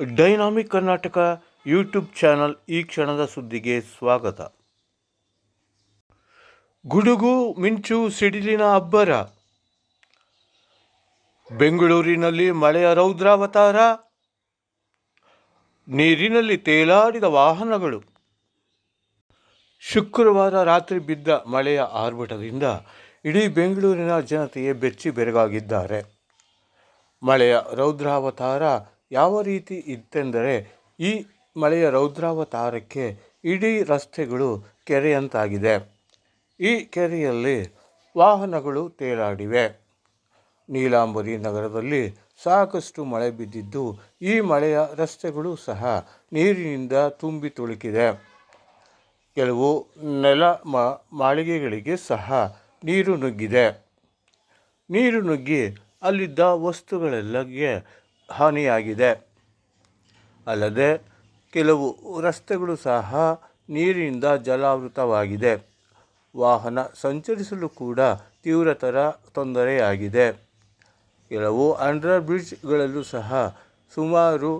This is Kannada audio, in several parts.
ಡೈನಾಮಿಕ್ ಕರ್ನಾಟಕ ಯೂಟ್ಯೂಬ್ ಚಾನಲ್ ಈ ಕ್ಷಣದ ಸುದ್ದಿಗೆ ಸ್ವಾಗತ. ಗುಡುಗು, ಮಿಂಚು, ಸಿಡಿಲಿನ ಅಬ್ಬರ. ಬೆಂಗಳೂರಿನಲ್ಲಿ ಮಳೆಯ ರೌದ್ರಾವತಾರ. ನೀರಿನಲ್ಲಿ ತೇಲಾಡಿದ ವಾಹನಗಳು. ಶುಕ್ರವಾರ ರಾತ್ರಿ ಬಿದ್ದ ಮಳೆಯ ಆರ್ಭಟದಿಂದ ಇಡೀ ಬೆಂಗಳೂರಿನ ಜನತೆಯೇ ಬೆಚ್ಚಿ ಬೆರಗಾಗಿದ್ದಾರೆ. ಮಳೆಯ ರೌದ್ರಾವತಾರ ಯಾವ ರೀತಿ ಇತ್ತೆಂದರೆ, ಈ ಮಳೆಯ ರೌದ್ರಾವತಾರಕ್ಕೆ ಇಡೀ ರಸ್ತೆಗಳು ಕೆರೆಯಂತಾಗಿದೆ. ಈ ಕೆರೆಯಲ್ಲಿ ವಾಹನಗಳು ತೇಲಾಡಿವೆ. ನೀಲಾಂಬರಿ ನಗರದಲ್ಲಿ ಸಾಕಷ್ಟು ಮಳೆ ಬಿದ್ದಿದ್ದು, ಈ ಮಳೆಯ ರಸ್ತೆಗಳು ಸಹ ನೀರಿನಿಂದ ತುಂಬಿ ತುಳುಕಿದೆ. ಕೆಲವು ನೆಲ ಮಾಳಿಗೆಗಳಿಗೆ ಸಹ ನೀರು ನುಗ್ಗಿದೆ. ನೀರು ನುಗ್ಗಿ ಅಲ್ಲಿದ್ದ ವಸ್ತುಗಳೆಲ್ಲಗೆ ಹಾನಿಯಾಗಿದೆ. ಅಲ್ಲದೆ ಕೆಲವು ರಸ್ತೆಗಳು ಸಹ ನೀರಿನಿಂದ ಜಲಾವೃತವಾಗಿದೆ. ವಾಹನ ಸಂಚರಿಸಲು ಕೂಡ ತೀವ್ರತರ ತೊಂದರೆಯಾಗಿದೆ. ಕೆಲವು ಅಂಡರ್ ಬ್ರಿಡ್ಜ್ಗಳಲ್ಲೂ ಸಹ ಸುಮಾರು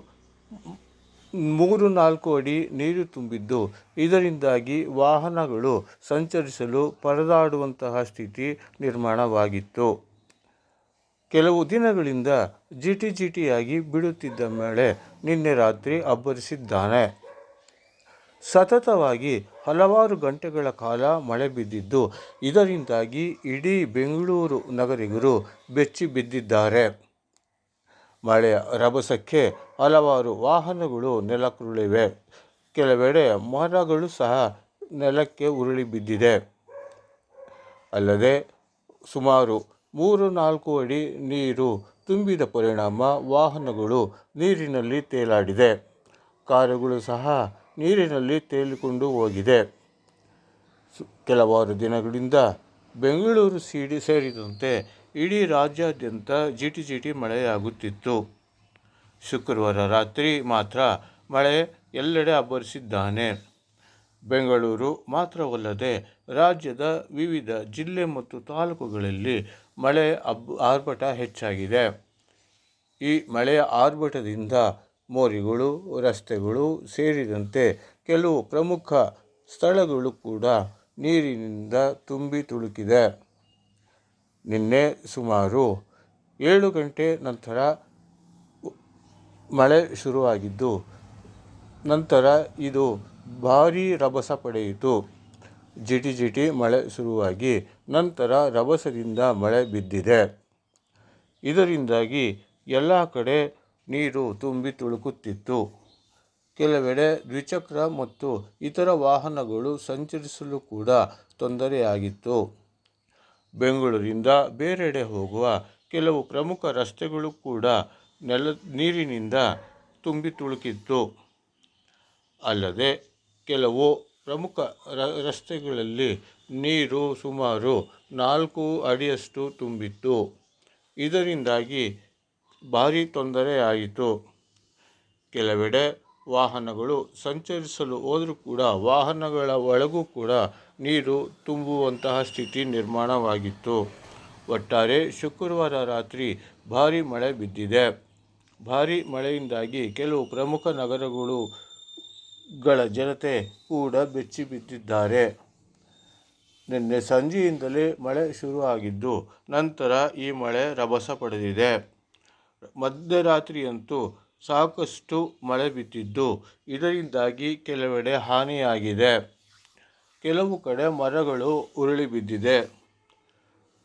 ಮೂರು ನಾಲ್ಕು ಅಡಿ ನೀರು ತುಂಬಿದ್ದು, ಇದರಿಂದಾಗಿ ವಾಹನಗಳು ಸಂಚರಿಸಲು ಪರದಾಡುವಂತಹ ಸ್ಥಿತಿ ನಿರ್ಮಾಣವಾಗಿತ್ತು. ಕೆಲವು ದಿನಗಳಿಂದ ಜಿಟಿ ಜಿಟಿಯಾಗಿ ಬಿಡುತ್ತಿದ್ದ ಮಳೆ ನಿನ್ನೆ ರಾತ್ರಿ ಅಬ್ಬರಿಸಿದ್ದಾನೆ. ಸತತವಾಗಿ ಹಲವಾರು ಗಂಟೆಗಳ ಕಾಲ ಮಳೆ ಬಿದ್ದಿದ್ದು, ಇದರಿಂದಾಗಿ ಇಡೀ ಬೆಂಗಳೂರು ನಗರಿಗರು ಬೆಚ್ಚಿ ಬಿದ್ದಿದ್ದಾರೆ. ಮಳೆಯ ರಭಸಕ್ಕೆ ಹಲವಾರು ವಾಹನಗಳು ನೆಲಕ್ಕುರುಳಿವೆ. ಕೆಲವೆಡೆ ಮರಗಳು ಸಹ ನೆಲಕ್ಕೆ ಉರುಳಿ ಬಿದ್ದಿದೆ. ಅಲ್ಲದೆ ಸುಮಾರು ಮೂರು ನಾಲ್ಕು ಅಡಿ ನೀರು ತುಂಬಿದ ಪರಿಣಾಮ ವಾಹನಗಳು ನೀರಿನಲ್ಲಿ ತೇಲಾಡಿದೆ. ಕಾರುಗಳು ಸಹ ನೀರಿನಲ್ಲಿ ತೇಲಿಕೊಂಡು ಹೋಗಿದೆ. ಕೆಲವಾರು ದಿನಗಳಿಂದ ಬೆಂಗಳೂರು ಸಿಡಿ ಸೇರಿದಂತೆ ಇಡೀ ರಾಜ್ಯಾದ್ಯಂತ ಜಿಟಿ ಜಿಟಿ ಮಳೆಯಾಗುತ್ತಿತ್ತು. ಶುಕ್ರವಾರ ರಾತ್ರಿ ಮಾತ್ರ ಮಳೆ ಎಲ್ಲೆಡೆ ಅಬ್ಬರಿಸಿದ್ದಾನೆ. ಬೆಂಗಳೂರು ಮಾತ್ರವಲ್ಲದೆ ರಾಜ್ಯದ ವಿವಿಧ ಜಿಲ್ಲೆ ಮತ್ತು ತಾಲೂಕುಗಳಲ್ಲಿ ಮಳೆ ಅಬ್, ಆರ್ಭಟ ಹೆಚ್ಚಾಗಿದೆ. ಈ ಮಳೆಯ ಆರ್ಭಟದಿಂದ ಮೋರಿಗಳು, ರಸ್ತೆಗಳು ಸೇರಿದಂತೆ ಕೆಲವು ಪ್ರಮುಖ ಸ್ಥಳಗಳು ಕೂಡ ನೀರಿನಿಂದ ತುಂಬಿ ತುಳುಕಿದೆ. ನಿನ್ನೆ ಸುಮಾರು ಏಳು ಗಂಟೆ ನಂತರ ಮಳೆ ಶುರುವಾಗಿದ್ದು, ನಂತರ ಇದು ಭಾರೀ ರಭಸ ಪಡೆಯಿತು. ಜಿಟಿ ಜಿಟಿ ಮಳೆ ಶುರುವಾಗಿ, ನಂತರ ರಭಸದಿಂದ ಮಳೆ ಬಿದ್ದಿದೆ. ಇದರಿಂದಾಗಿ ಎಲ್ಲ ಕಡೆ ನೀರು ತುಂಬಿ ತುಳುಕುತ್ತಿತ್ತು. ಕೆಲವೆಡೆ ದ್ವಿಚಕ್ರ ಮತ್ತು ಇತರ ವಾಹನಗಳು ಸಂಚರಿಸಲು ಕೂಡ ತೊಂದರೆಯಾಗಿತ್ತು. ಬೆಂಗಳೂರಿಂದ ಬೇರೆಡೆ ಹೋಗುವ ಕೆಲವು ಪ್ರಮುಖ ರಸ್ತೆಗಳು ಕೂಡ ನೆಲ, ನೀರಿನಿಂದ ತುಂಬಿ ತುಳುಕಿತ್ತು. ಅಲ್ಲದೆ ಕೆಲವು ಪ್ರಮುಖ ರಸ್ತೆಗಳಲ್ಲಿ ನೀರು ಸುಮಾರು ನಾಲ್ಕು ಅಡಿಯಷ್ಟು ತುಂಬಿತ್ತು. ಇದರಿಂದಾಗಿ ಭಾರಿ ತೊಂದರೆಯಾಯಿತು ಕೆಲವೆಡೆ ವಾಹನಗಳು ಸಂಚರಿಸಲು ಹೋದರೂ ಕೂಡ ವಾಹನಗಳ ಒಳಗೂ ಕೂಡ ನೀರು ತುಂಬುವಂತಹ ಸ್ಥಿತಿ ನಿರ್ಮಾಣವಾಗಿತ್ತು. ಒಟ್ಟಾರೆ ಶುಕ್ರವಾರ ರಾತ್ರಿ ಭಾರಿ ಮಳೆ ಬಿದ್ದಿದೆ. ಭಾರೀ ಮಳೆಯಿಂದಾಗಿ ಕೆಲವು ಪ್ರಮುಖ ನಗರಗಳು ಗಳ ಜನತೆ ಕೂಡ ಬೆಚ್ಚಿ ಬಿದ್ದಿದ್ದಾರೆ. ನಿನ್ನೆ ಸಂಜೆಯಿಂದಲೇ ಮಳೆ ಶುರುವಾಗಿದ್ದು, ನಂತರ ಈ ಮಳೆ ರಭಸ ಪಡೆದಿದೆ. ಮಧ್ಯರಾತ್ರಿಯಂತೂ ಸಾಕಷ್ಟು ಮಳೆ ಬಿದ್ದಿದ್ದು, ಇದರಿಂದಾಗಿ ಕೆಲವೆಡೆ ಹಾನಿಯಾಗಿದೆ. ಕೆಲವು ಕಡೆ ಮರಗಳು ಉರುಳಿ ಬಿದ್ದಿದೆ.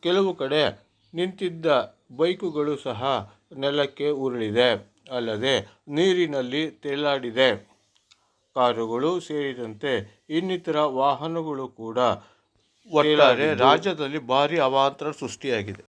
ಕೆಲವು ಕಡೆ ನಿಂತಿದ್ದ ಬೈಕುಗಳು ಸಹ ನೆಲಕ್ಕೆ ಉರುಳಿದೆ. ಅಲ್ಲದೆ ನೀರಿನಲ್ಲಿ ತೇಲಾಡಿದೆ. ಕಾರುಗಳು ಸೇರಿದಂತೆ ಇನ್ನಿತರ ವಾಹನಗಳು ಕೂಡ ಒಟ್ಟಾರೆ ರಾಜ್ಯದಲ್ಲಿ ಭಾರಿ ಅವಾಂತರ ಸೃಷ್ಟಿಯಾಗಿದೆ.